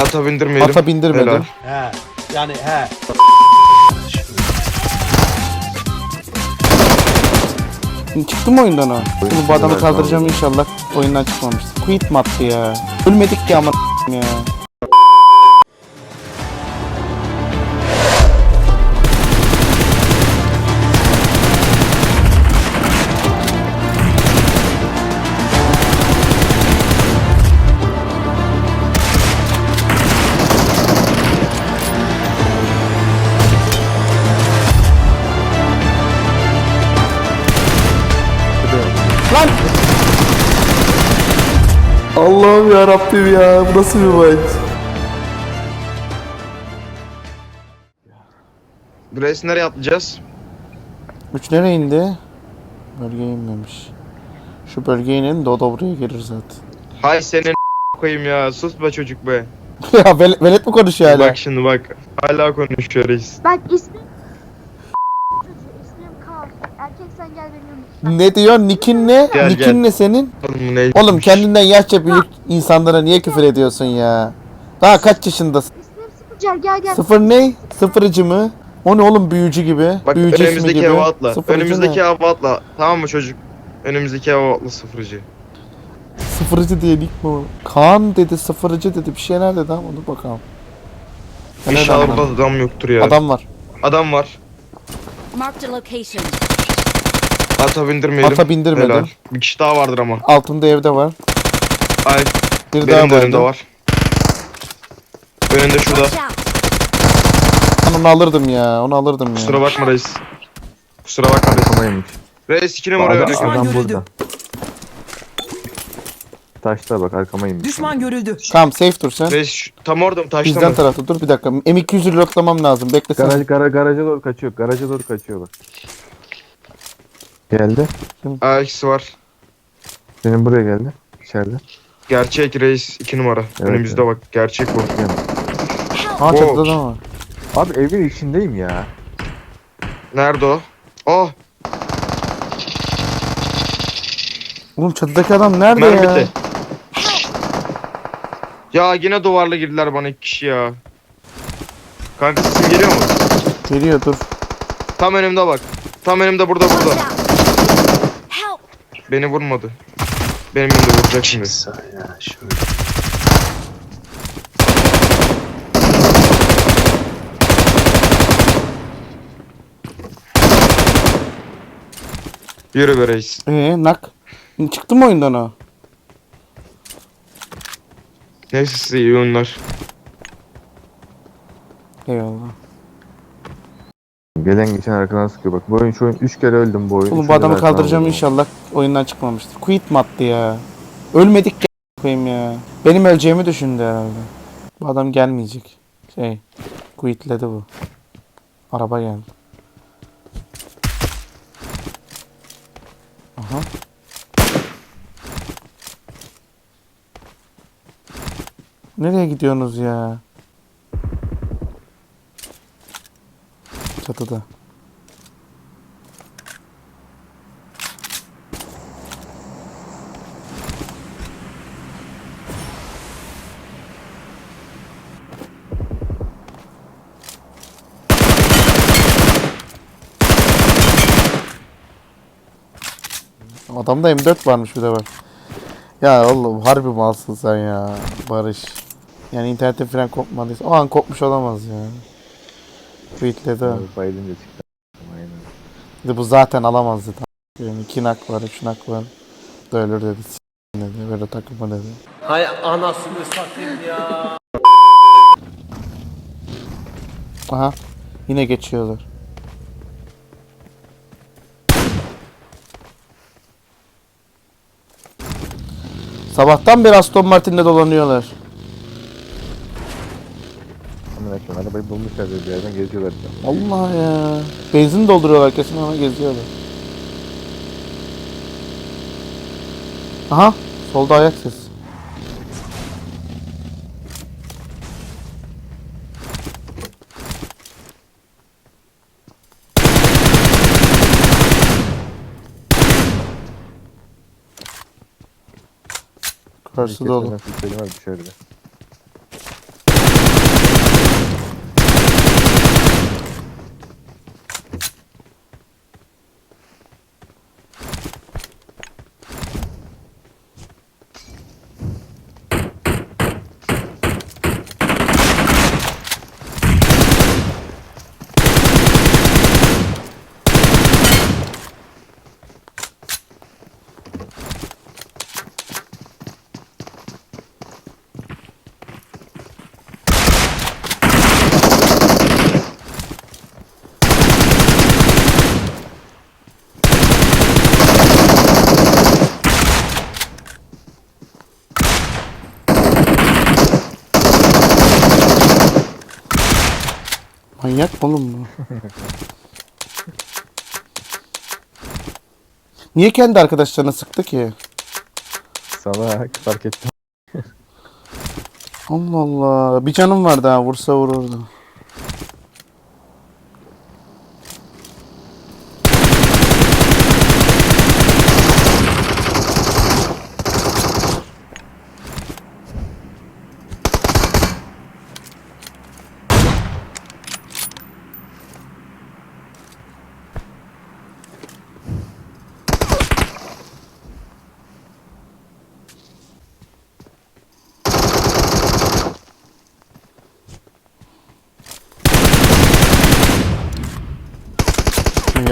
Ata bindirmeyelim. Ata bindirmedim. Helal. He. Yani he. Çıktı mı oyundan o? Bunu bu adamı kaldıracağım inşallah. Oyundan çıkmamıştır. Quit mi attı ya? Ölmedik ki ama ya. Allah'ım ya Rabbim ya. Bu nasıl bir fight? Grace nereye atlayacağız? Üç nereye indi? Bölgeye inmemiş. Şu bölgeye inin Dodo buraya gelir zaten. Hay senin koyayım ya. Sus be çocuk be. ya vel velet mi konuşuyor hala? Bak şimdi bak. Hala konuşuyor reis. Bak ismim ismim Kaan. Erkeksen gel benim. Ne diyor? Nikin ne? Gel, Nikin gel. ne senin? Oğlum, ne Oğlum kendinden yaşça büyük insanlara niye küfür ediyorsun ya? Daha kaç yaşındasın? Sıfırcar gel gel. Sıfır ne? Sıfırıcı mı? O ne oğlum büyücü gibi? Bak büyücü ismi önümüzdeki gibi. hava atla. Sıfırıcı önümüzdeki ne? hava atla. Tamam mı çocuk? Önümüzdeki hava atla sıfırıcı. Sıfırıcı diye nick mi? o? Kaan dedi sıfırıcı dedi bir şeyler dedi ama dur bakalım. Ben İnşallah burada adam yoktur ya. Adam var. Adam var. Marked a location. Ata bindirmeyelim. Ata bindirmedim. Helal. Bir kişi daha vardır ama. Altında evde var. Ay Bir benim de daha önümde var. Önünde şurada. Ben onu alırdım ya. Onu alırdım ya. Kusura bakma reis. Kusura bakma reis. Reis iki numara Adam, öldü. adam görüldü. burada. Taşta bak arkama inmiş. Düşman görüldü. Tamam safe dur sen. Reis tam orada mı taşta Bizden mı? tarafta dur bir dakika. M200'ü reloadlamam lazım. Bekle sen. Garaj, gara, garaja doğru kaçıyor. Garaja doğru kaçıyor bak. Geldi. Aksi var. Senin buraya geldi. İçeride. Gerçek reis iki numara. Evet, Önümüzde bak. Gerçek bu. Ha çatıda da var. Abi evin içindeyim ya. Nerede o? Oh Oğlum çatıdaki adam nerede mermi ya? bitti. Ya yine duvarla girdiler bana iki kişi ya. Kanka sesim geliyor mu? Geliyor dur. Tam önümde bak. Tam önümde burada burada. Beni vurmadı. Benim önümde vuracak şimdi. Yürü be reis. Ee nak. Çıktı mı oyundan o? Neyse size iyi oyunlar. Eyvallah. Gelen geçen arkadan sıkıyor bak. Bu oyun şu oyun 3 kere öldüm bu oyun. Oğlum bu adamı kaldıracağım inşallah oyundan çıkmamıştır. Quit mi attı ya? Ölmedik koyayım ya. Benim öleceğimi düşündü herhalde. Bu adam gelmeyecek. Şey, quitledi bu. Araba geldi. Aha. Nereye gidiyorsunuz ya? Çatıda. Adamda M4 varmış bir de bak. Ya oğlum harbi malsın sen ya Barış. Yani internetin falan kopmadıysa o an kopmuş olamaz ya. Tweetledi. Abi Bayılınca çıktı. Aynen. Bir de bu zaten alamazdı. tam. Yani iki nak var, üç nak var. Da ölür dedi. S- dedi. Böyle takılma dedi. Hay anasını satayım ya. Aha. Yine geçiyorlar. Sabahtan beri Aston Martin'le dolanıyorlar. Koyayım arabayı bulmuşlar bir yerden geziyorlar. işte. Allah ya. Benzin dolduruyorlar kesin ona geziyorlar. Aha. Solda ayak sesi. Karşı dolu. Kesmeden siz söylemez bir şöyle. Manyak mı oğlum bu? Niye kendi arkadaşlarına sıktı ki? Salak fark ettim. Allah Allah. Bir canım vardı ha. Vursa vururdu.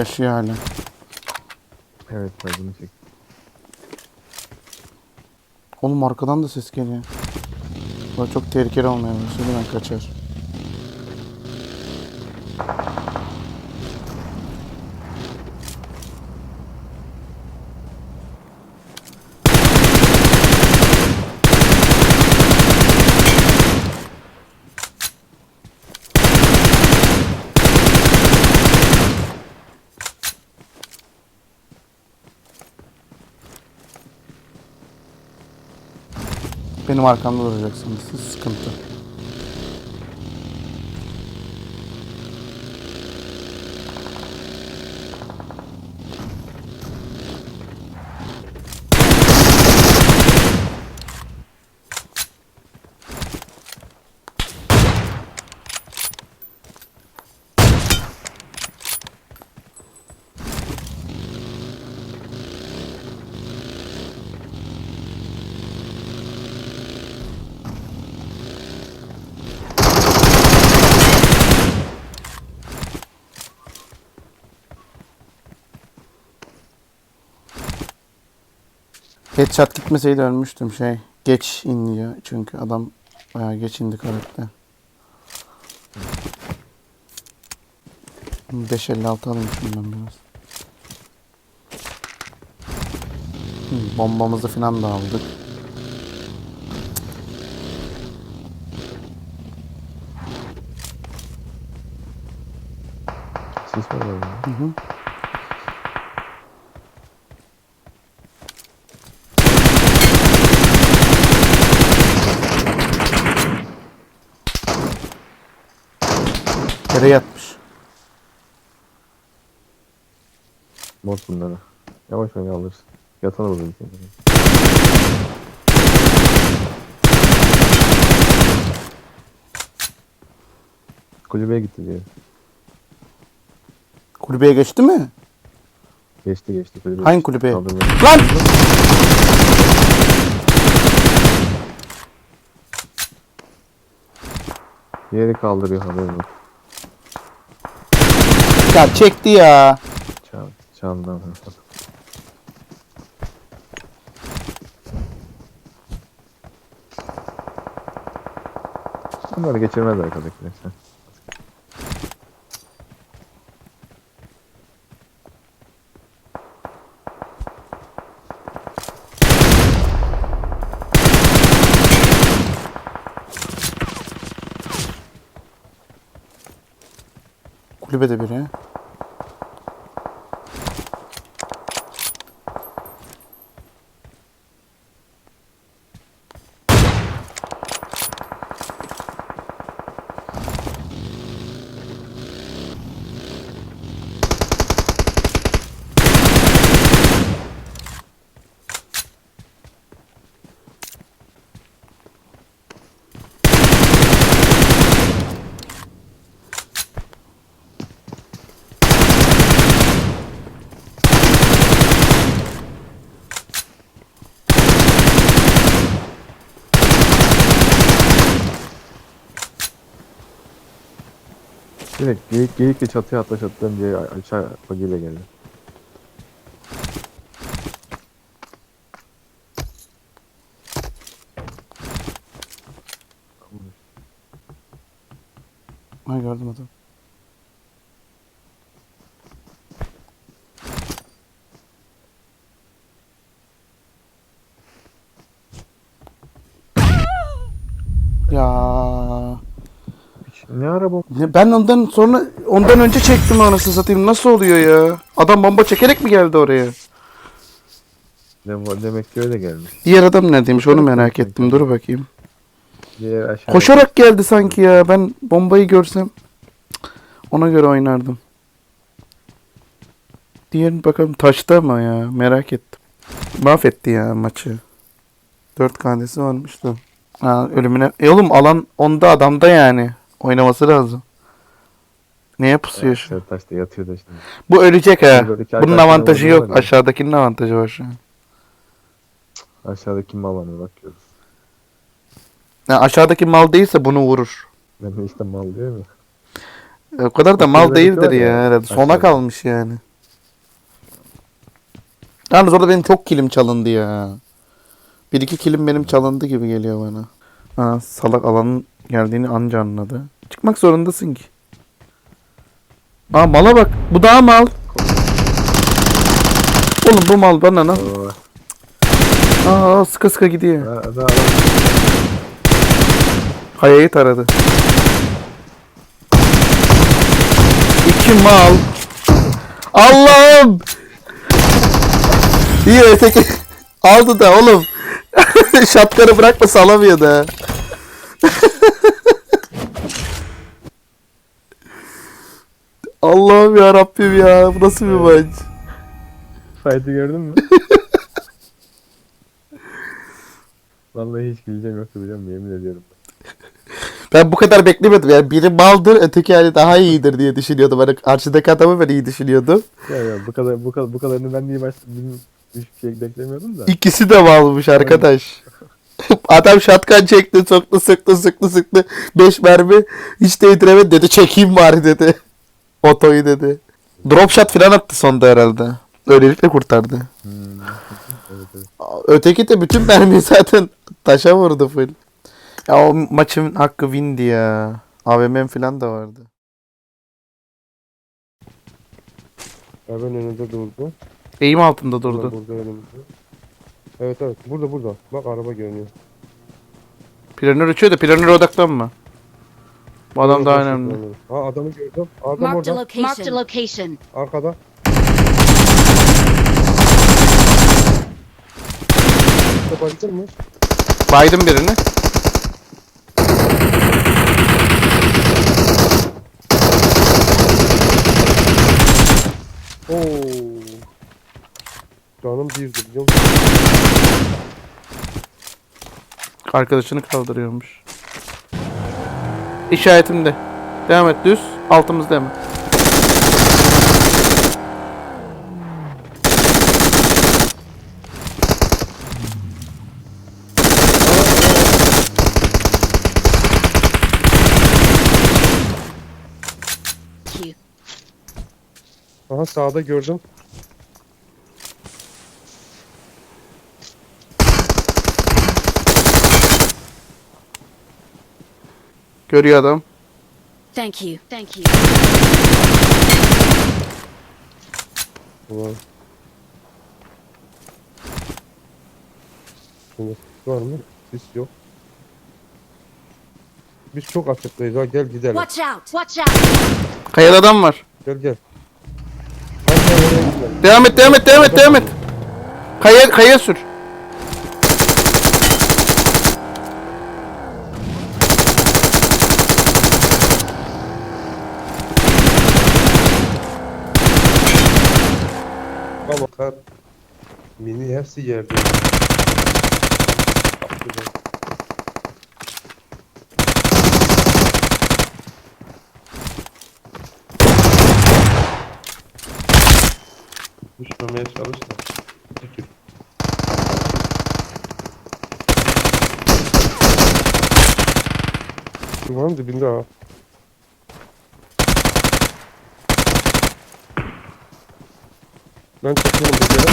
Yaşıyor hala. Evet bunu çek. Oğlum arkadan da ses geliyor. Bu çok tehlikeli olmaya başladı. Ben kaçar. Benim arkamda duracaksınız. Sıkıntı. Headshot gitmeseydi ölmüştüm şey. Geç iniyor çünkü adam bayağı geç indi karakter. 556 almışım ben biraz. Hı, Bombamızı falan da aldık. Sis var orada. Hı hı. Yere yatmış. Bot bunları. Yavaş oyna alırsın. Yatana vurun kendini. Kulübeye gitti diye. Kulübeye geçti mi? Geçti geçti kulübeye. Hangi kulübeye? Kaldırmaya- Lan! Yeri kaldırıyor haberin yok. Ya çekti ya. Çal, çaldan. Bunları geçirmez arkadakiler. Kulübede biri. Direkt geyik geyikle çatıya atla çatıdan diye aşağı bagiyle geldi. Ha gördüm adam. Ya Ne araba? ne ben ondan sonra ondan önce çektim anasını satayım. Nasıl oluyor ya? Adam bomba çekerek mi geldi oraya? Ne- Demek ki öyle gelmiş. Diğer adam neredeymiş onu merak ettim. Dur bakayım. Diğer aşağı. Koşarak geldi sanki ya. Ben bombayı görsem cık, ona göre oynardım. Diğerini bakalım taşta mı ya? Merak ettim. Mahvetti ya maçı. 4 kanesi varmıştı. Ha, ölümüne. E oğlum alan onda adamda yani. Oynaması lazım. Neye pusuyor şu? Taşta yatıyor da şimdi. Bu ölecek ha. Buradaki Bunun arkadaşlar avantajı yok. ya. Aşağıdakinin avantajı var şu an. Aşağıdaki malanı bakıyoruz. Yani aşağıdaki mal değilse bunu vurur. Ben de işte mal diyor mu? O kadar da mal değildir ya. ya. herhalde. Sona kalmış yani. Yalnız orada benim çok kilim çalındı ya. Bir iki kilim benim çalındı gibi geliyor bana. Ha, salak alanın geldiğini anca anladı. Çıkmak zorundasın ki. Aa mala bak. Bu daha mal. Oğlum bu mal bana ne? Oo, Aa sıka sıka gidiyor. daha- daha- Hayayı taradı. İki mal. Allah'ım. İyi öteki. Aldı da oğlum. Şapkanı bırakma salamıyor da. Allah'ım ya Rabbim ya. Bu nasıl bir maç? Fight'ı gördün mü? Vallahi hiç güleceğim yoktu biliyor musun? Yemin ediyorum. Ben bu kadar beklemedim. Yani biri maldır, öteki yani daha iyidir diye düşünüyordum. Hani karşıdaki adamı ben iyi düşünüyordum. Ya ya bu kadar bu kadar bu kadarını ben niye baş bilmiyorum, hiçbir şey beklemiyordum da. İkisi de malmış arkadaş. Adam şatkan çekti, soktu, sıktı, sıktı, sıktı. Beş mermi hiç değdiremedi dedi. Çekeyim bari dedi. Otoyu dedi. Drop shot falan attı sonda herhalde. Öylelikle kurtardı. Hmm. Evet, evet. Öteki de bütün mermiyi zaten taşa vurdu full. Ya o maçın hakkı windi ya. AVM falan da vardı. Hemen önünde durdu. Eğim altında Burada, durdu. burada önümüzde. Evet evet burada burada. Bak araba görünüyor. Planör uçuyor da planöre odaklanma. Bu adam daha önemli. Ha adamı gördüm. Adam Marked a orada. location. Marked a location. Arkada. Baydım birini. Girdi biliyor musun? Arkadaşını kaldırıyormuş. İşaretimde. Devam et düz. Altımızda hemen. Aha sağda gördüm. Görüyor adam. Thank you. Thank you. Ulan. Şimdi var mı? Sis yok. Biz çok açıktayız ha gel gidelim. Watch out. Watch out. Kayada adam var. Gel gel. Hadi gel oraya gidelim. Devam et, devam et, devam et, devam et. Kaya, kaya sür. Ama kar mini hepsi yerde. Düşmemeye çalış da. Tükür. Dumanın dibinde ha. Ben çekiyorum bu yere.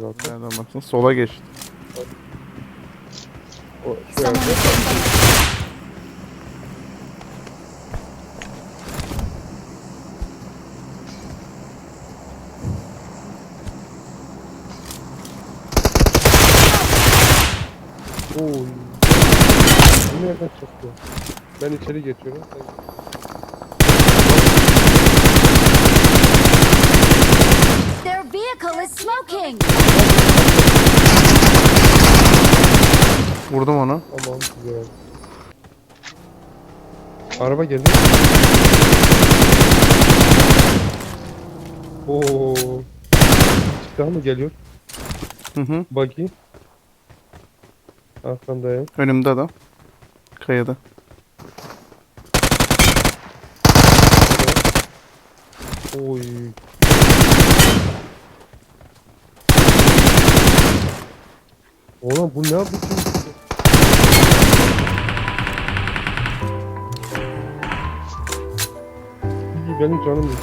Zaten Nereden baksın? Sola geçti. o in Oy. Bu nereden çıktı? Ben içeri geçiyorum. Sen... smoking. Vurdum onu. Tamam güzel. Araba geldi. Oo. Çıktı mı geliyor? Hı hı. Buggy. Arkandayım. Önümde adam. Kayada. Oy. Oğlum bu ne? İyi, Benim canım yok.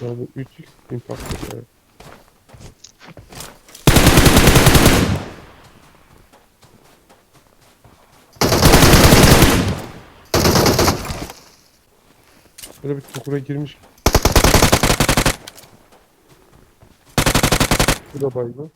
Ya bu 3x impact ya. Böyle bir çukura girmiş. Bu da baygın.